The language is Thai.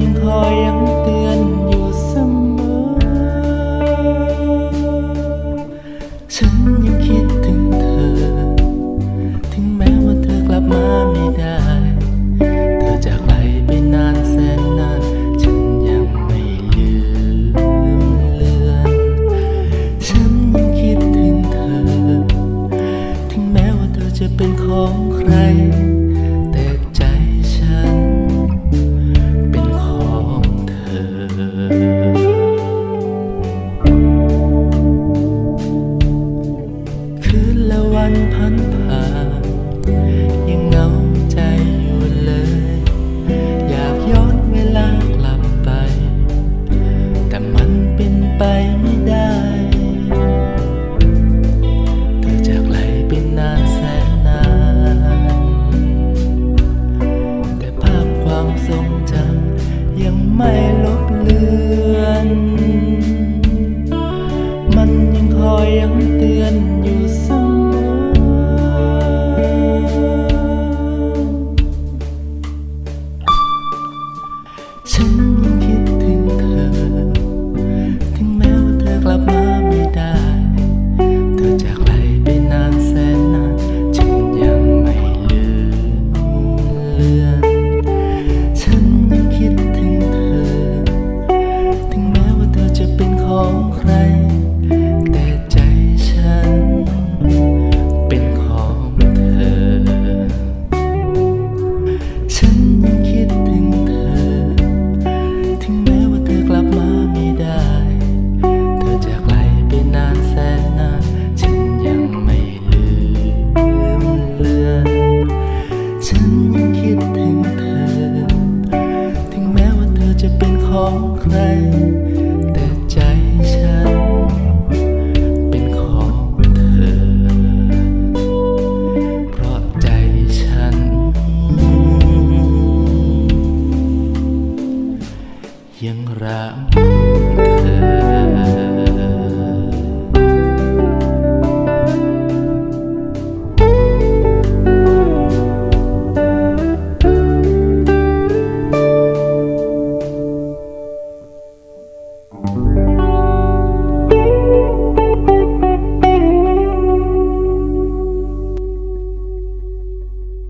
ยังคอยยังเตือนอยู่เสมอ ฉันยังคิด tiếng ยังรัก